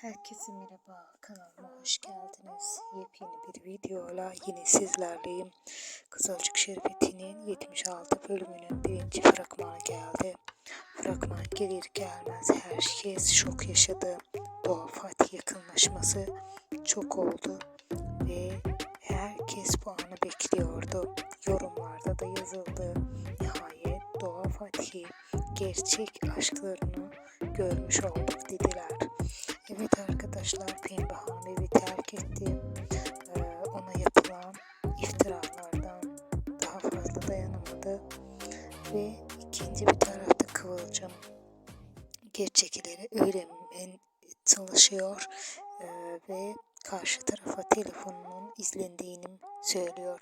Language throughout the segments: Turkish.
Herkese merhaba, kanalıma hoş geldiniz. Yepyeni bir videoyla yine sizlerleyim. Kızılcık Şerbeti'nin 76 bölümünün birinci fragmanı geldi. Fragman gelir gelmez herkes şok yaşadı. Doğa Fatih yakınlaşması çok oldu ve herkes bu anı bekliyordu. Yorumlarda da yazıldı. Nihayet Doğa Fatih gerçek aşklarını görmüş olduk dediler. Arkadaşlar Pembe Han evi terk etti. Ee, ona yapılan iftiralardan daha fazla dayanamadı. Ve ikinci bir tarafta Kıvılcım gerçekleri öğrenmeye çalışıyor. Ee, ve karşı tarafa telefonunun izlendiğini söylüyor.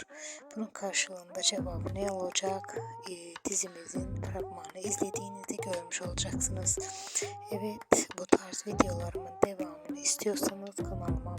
Bunun karşılığında cevabı ne olacak? Ee, dizimizin fragmanı izlediğinizde görmüş olacaksınız. Evet bu tarz videolarımın devamını istiyorsanız kanalıma.